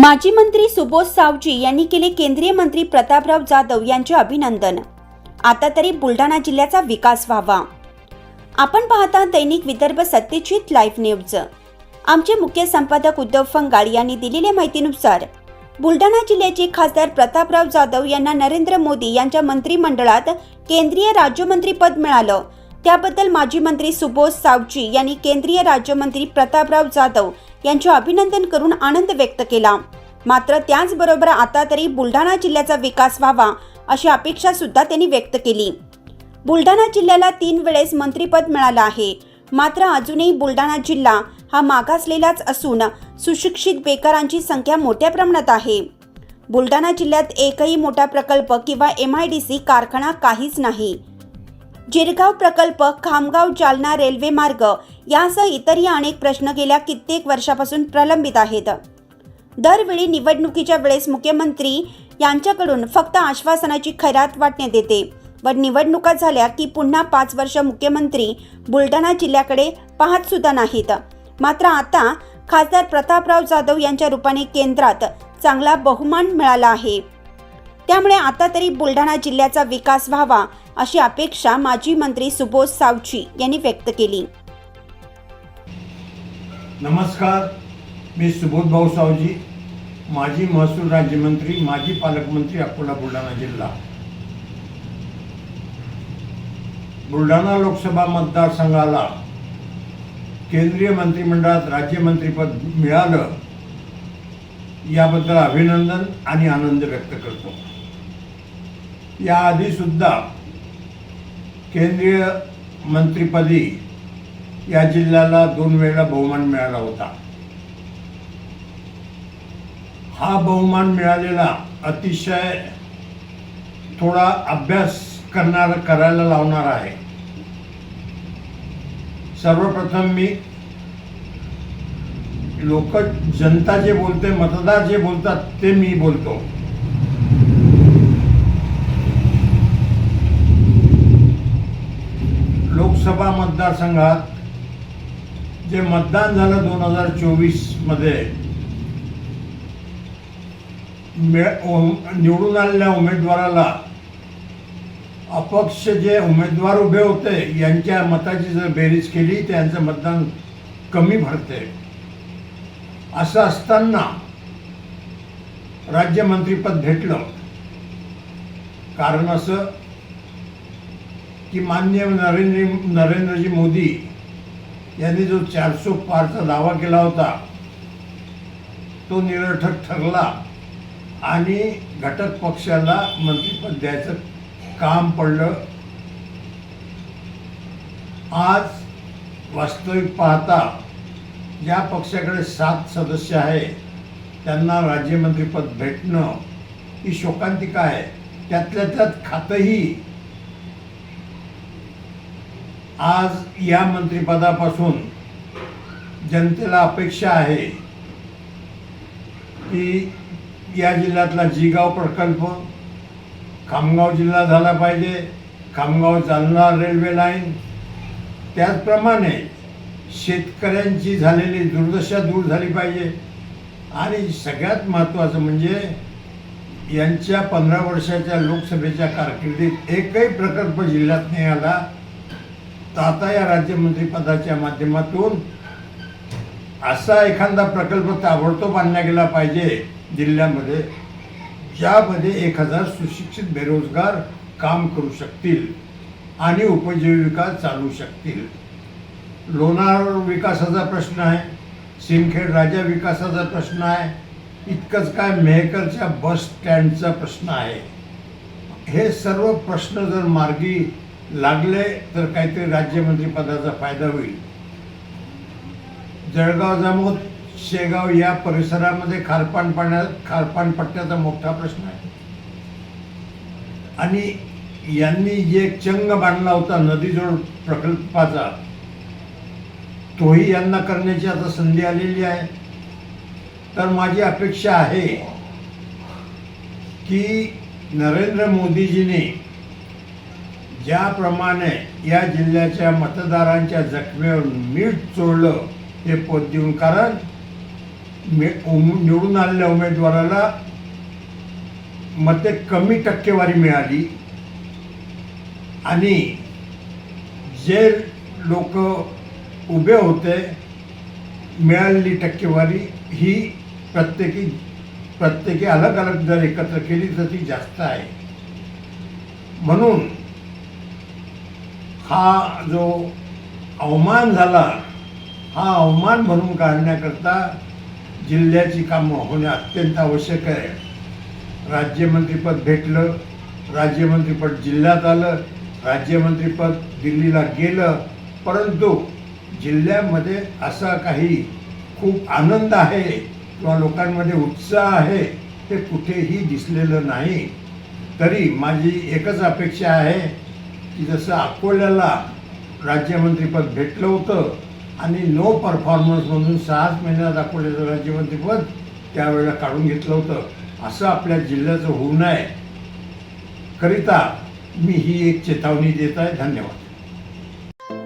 माजी मंत्री सुबोध सावजी यांनी केले केंद्रीय मंत्री प्रतापराव जाधव यांचे अभिनंदन. आता तरी बुलढाणा जिल्ह्याचा विकास व्हावा. आपण पाहता दैनिक विदर्भ सत्यजित लाईव्ह न्यूज. आमचे मुख्य संपादक उद्धव फंगाळ यांनी दिलेल्या माहितीनुसार बुलढाणा जिल्ह्याचे खासदार प्रतापराव जाधव यांना नरेंद्र मोदी यांच्या मंत्रिमंडळात केंद्रीय राज्यमंत्रीपद मिळालं. त्याबद्दल माजी मंत्री सुबोध सावजी यांनी केंद्रीय राज्यमंत्री प्रतापराव जाधव यांचे अभिनंदन करून आनंद व्यक्त केला. मात्र त्याचबरोबर आता तरी बुलढाणा जिल्ह्याचा विकास व्हावा अशी अपेक्षा सुद्धा त्यांनी व्यक्त केली. बुलढाणा जिल्ह्याला तीन वेळेस मंत्रिपद मिळालं आहे. मात्र अजूनही बुलढाणा जिल्हा हा मागासलेलाच असून सुशिक्षित बेकारांची संख्या मोठ्या प्रमाणात आहे. बुलढाणा जिल्ह्यात एकही मोठा प्रकल्प किंवा एम आय डी सी कारखाना काहीच नाही. जिरगाव प्रकल्प खामगाव जालना रेल्वे मार्ग यासह इतरही अनेक प्रश्न गेल्या कित्येक वर्षापासून प्रलंबित आहेत. दरवेळी निवडणुकीच्या वेळेस मुख्यमंत्री यांच्याकडून फक्त आश्वासनाची खैरात वाटण्यात येते व निवडणुका झाल्या की पुन्हा पाच वर्ष मुख्यमंत्री बुलढाणा जिल्ह्याकडे पाहत सुद्धा नाहीत. मात्र आता खासदार प्रतापराव जाधव यांच्या रूपाने केंद्रात चांगला बहुमान मिळाला आहे. त्यामुळे आता तरी बुलढाणा जिल्ह्याचा विकास व्हावा अशी अपेक्षा माजी मंत्री सुबोध सावची यांनी व्यक्त केली. नमस्कार मी सुबोध भाऊ सावजी माजी महसूल राज्यमंत्री माजी पालकमंत्री अकोला बुलढाणा जिल्हा. बुलढाणा लोकसभा मतदारसंघाला केंद्रीय मंत्रिमंडळात राज्यमंत्रीपद मिळालं याबद्दल अभिनंदन आणि आनंद व्यक्त करतो. याआधीसुद्धा केंद्रीय मंत्रिपदी या जिल्ह्याला दोन वेळा बहुमान मिळाला होता. हा बहुमान मिळालेला अतिशय थोडा अभ्यास करणार करायला लावणार आहे. सर्वप्रथम मी लोक जनता जे बोलते मतदार जे बोलतात ते मी बोलतो लोकसभा मतदारसंघात जे मतदान झालं दोन हजार चोवीसमध्ये निवडून आलेल्या उमेदवाराला अपक्ष जे उमेदवार उभे होते यांच्या मताची जर बेरीज केली त्यांचं मतदान कमी भरते. असं असताना राज्यमंत्रीपद भेटलं. कारण असं की मान्य नरेंद्र नरेंद्रजी मोदी यांनी जो चारसो पारचा दावा केला होता तो निरर्थक ठरला आणि घटक पक्षाला मंत्रिपद द्यायचं काम पडलं. आज वास्तविक पाहता ज्या पक्षाकडे सात सदस्य आहे. त्यांना राज्यमंत्रीपद भेटणं ही शोकांतिका आहे. त्यातल्या त्यात खातंही आज या मंत्रिपदापासून जनतेला अपेक्षा आहे की या जिल्ह्यातला जिगाव प्रकल्प खामगाव जिल्हा झाला पाहिजे. Khamgaon Jalna railway line. त्याचप्रमाणे शेतकऱ्यांची झालेली दुर्दशा दूर झाली पाहिजे. आणि सगळ्यात महत्त्वाचं म्हणजे यांच्या पंधरा वर्षाच्या लोकसभेच्या कारकिर्दीत एकही प्रकल्प जिल्ह्यात नाही आला. आता या राज्यमंत्रीपदाच्या माध्यमातून असा एखादा प्रकल्प ताबडतोब आणला गेला पाहिजे जिल्ह्यामध्ये ज्यामध्ये एक हजार सुशिक्षित बेरोजगार काम करू शकतील आणि उपजीविका चालू शकतील. लोणार विकासाचा प्रश्न आहे सिमखेड राजा विकासाचा प्रश्न आहे इतकंच काय मेहकरच्या बस स्टँडचा प्रश्न आहे. हे सर्व प्रश्न जर मार्गी लागले तर काहीतरी राज्यमंत्रीपदाचा फायदा होईल. जळगाव जामोद शेगाव या परिसरामध्ये खारपान पाण्यात खारपान पट्ट्याचा मोठा प्रश्न आहे. आणि यांनी जे चंग बांधला होता नदीजोड प्रकल्पाचा तोही यांना करण्याची आता संधी आलेली आहे. तर माझी अपेक्षा आहे की नरेंद्र मोदीजीने ज्याप्रमाणे या जिल्ह्याच्या मतदारांच्या जखमेवर मीठ चोळलं हे पद देऊन कारण उम- निवडून आलेल्या उमेदवाराला मते कमी टक्केवारी मिळाली. आणि जे लोक उभे होते मिळालेली टक्केवारी ही प्रत्येकी प्रत्येकी अलग अलग जर एकत्र केली तर ती जास्त आहे. म्हणून हा जो अवमान झाला हा अवमान भरून काढण्याकरता जिल्ह्याची कामं होणे अत्यंत आवश्यक आहे. राज्यमंत्रीपद भेटलं राज्यमंत्रीपद जिल्ह्यात आलं राज्यमंत्रीपद दिल्लीला गेलं परंतु जिल्ह्यामध्ये असा काही खूप आनंद आहे किंवा लोकांमध्ये उत्साह आहे ते कुठेही दिसलेलं नाही. तरी माझी एकच अपेक्षा आहे की जसं अकोल्याला राज्यमंत्रीपद भेटलं होतं आणि नो परफॉर्मन्स म्हणून सहाच महिन्यात अकोल्याचं राज्यमंत्रीपद त्यावेळेला काढून घेतलं होतं असं आपल्या जिल्ह्याचं होऊ नये. करिता मी ही एक चेतावणी देत आहे. धन्यवाद.